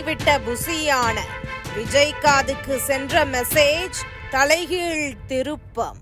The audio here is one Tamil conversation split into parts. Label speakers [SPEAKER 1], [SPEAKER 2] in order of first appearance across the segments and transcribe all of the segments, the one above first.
[SPEAKER 1] விட்ட புசியான. விஜய் காதுக்கு சென்ற மெசேஜ் தலைகீழ் திருப்பம்.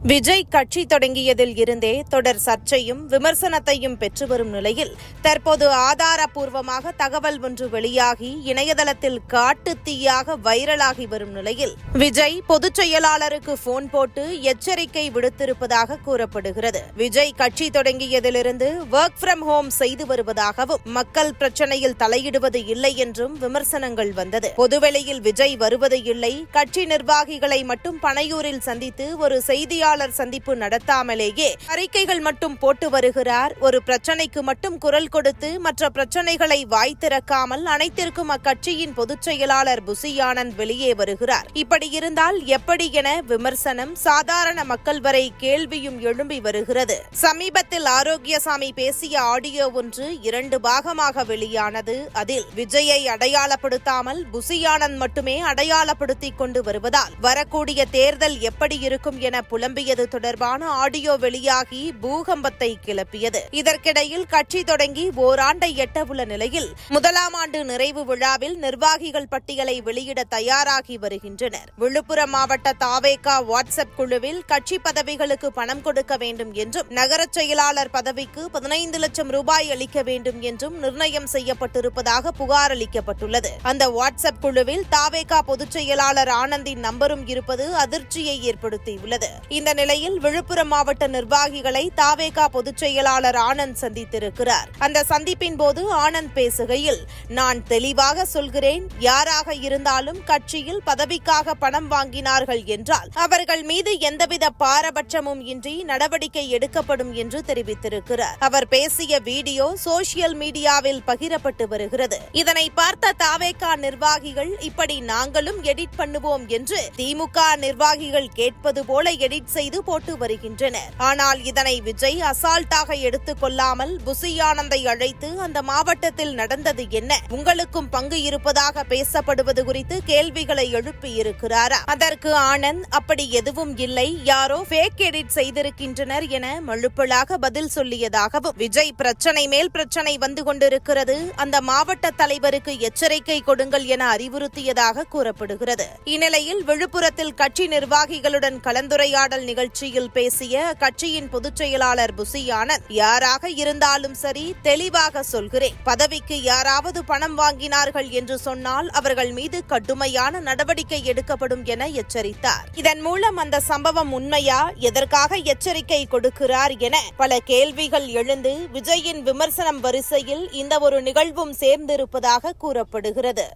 [SPEAKER 1] விஜய் கட்சி தொடங்கியதில் இருந்தே தொடர் சர்ச்சையும் விமர்சனத்தையும் பெற்று வரும் நிலையில் தற்போது ஆதாரப்பூர்வமாக தகவல் ஒன்று வெளியாகி இணையதளத்தில் காட்டு தீயாக வைரலாகி வரும் நிலையில் விஜய் பொதுச் செயலாளருக்கு போன் போட்டு எச்சரிக்கை விடுத்திருப்பதாக கூறப்படுகிறது. விஜய் கட்சி தொடங்கியதிலிருந்து ஒர்க் ஃப்ரம் ஹோம் செய்து வருவதாகவும் மக்கள் பிரச்சனையில் தலையிடுவது இல்லை என்றும் விமர்சனங்கள் வந்தது. பொதுவெளியில் விஜய் வருவது இல்லை. கட்சி நிர்வாகிகளை மட்டும் பனையூரில் சந்தித்து ஒரு செய்தியாளர் சந்திப்பு நடத்தாமலேயே அறிக்கைகள் மட்டும் போட்டு வருகிறார். ஒரு பிரச்சனைக்கு மட்டும் குரல் கொடுத்து மற்ற பிரச்சனைகளை வாய் திறக்காமல் அனைத்திற்கும் அக்கட்சியின் பொதுச் செயலாளர் புசி ஆனந்த் வெளியே வருகிறார். இப்படி இருந்தால் எப்படி என விமர்சனம் சாதாரண மக்கள் வரை கேள்வியும் எழும்பி வருகிறது. சமீபத்தில் ஆரோக்கியசாமி பேசிய ஆடியோ ஒன்று இரண்டு பாகமாக வெளியானது. அதில் விஜயை அடையாளப்படுத்தாமல் புசியானந்த் மட்டுமே அடையாளப்படுத்திக் கொண்டு வருவதால் வரக்கூடிய தேர்தல் எப்படி இருக்கும் என புலம்பியது தொடர்பான ஆடியோ வெளியாகி பூகம்பத்தை கிளப்பியது. இதற்கிடையில் கட்சி தொடங்கி ஓராண்டை எட்டவுள்ள நிலையில் முதலாம் ஆண்டு நிறைவு விழாவில் நிர்வாகிகள் பட்டியலை வெளியிட தயாராகி வருகின்றனர். விழுப்புரம் மாவட்ட தாவேகா வாட்ஸ்அப் குழுவில் கட்சி பதவிகளுக்கு பணம் கொடுக்க வேண்டும் என்றும் நகர செயலாளர் பதவிக்கு பதினைந்து லட்சம் ரூபாய் அளிக்க வேண்டும் என்றும் நிர்ணயம் செய்யப்பட்டிருப்பதாக புகார் அளிக்கப்பட்டுள்ளது. அந்த வாட்ஸ்அப் குழுவில் தாவேகா பொதுச் செயலாளர் ஆனந்தின் நம்பரும் இருப்பது அதிர்ச்சியை ஏற்படுத்தியுள்ளது. இந்த நிலையில் விழுப்புரம் மாவட்ட நிர்வாகிகளை தாவேகா பொதுச் செயலாளர் ஆனந்த் சந்தித்திருக்கிறார். அந்த சந்திப்பின் போது ஆனந்த் பேசுகையில் நான் தெளிவாக சொல்கிறேன் யாராக இருந்தாலும் கட்சியில் பதவிக்காக பணம் வாங்கினார்கள் என்றால் அவர்கள் மீது எந்தவித பாரபட்சமும் இன்றி நடவடிக்கை எடுக்கப்படும் என்று தெரிவித்திருக்கிறார். அவர் பேசிய வீடியோ சோசியல் மீடியாவில் பகிரப்பட்டு வருகிறது. இதனை பார்த்த தாவேகா நிர்வாகிகள் இப்படி நாங்களும் எடிட் பண்ணுவோம் என்று திமுக நிர்வாகிகள் கேட்பது போல எடிட் செய்து போட்டு வருகின்றனர். ஆனால் இதனை விஜய் அசால்ட்டாக எடுத்துக் கொள்ளாமல் புசியானந்தை அழைத்து அந்த மாவட்டத்தில் நடந்தது என்ன? உங்களுக்கும் பங்கு இருப்பதாக பேசப்படுவது குறித்து கேள்விகளை எழுப்பி இருக்கிறாரா? அதற்கு ஆனந்த் அப்படி எதுவும் இல்லை. யாரோ ஃபேக் எடிட் செய்திருக்கின்றனர் என மழுப்பலாக பதில் சொல்லியதாகவும் விஜய் பிரச்சனை மேல் பிரச்சனை வந்து கொண்டிருக்கிறது. அந்த மாவட்ட தலைவருக்கு எச்சரிக்கை கொடுங்கள் என அறிவுறுத்தியதாக கூறப்படுகிறது. இந்நிலையில் விழுப்புரத்தில் கட்சி நிர்வாகிகளுடன் கலந்துரையாடல் நிகழ்ச்சியில் பேசிய கட்சியின் பொதுச் செயலாளர் புசி ஆனந்த் யாராக இருந்தாலும் சரி தெளிவாக சொல்கிறேன். பதவிக்கு யாராவது பணம் வாங்கினார்கள் என்று சொன்னால் அவர்கள் மீது கடுமையான நடவடிக்கை எடுக்கப்படும் என எச்சரித்தார். இதன் மூலம் அந்த சம்பவம் உண்மையா எதற்காக எச்சரிக்கை கொடுக்கிறார் என பல கேள்விகள் எழுந்து விஜயின் விமர்சனம் வரிசையில் இந்த ஒரு நிகழ்வும் சேர்ந்திருப்பதாக கூறப்படுகிறது.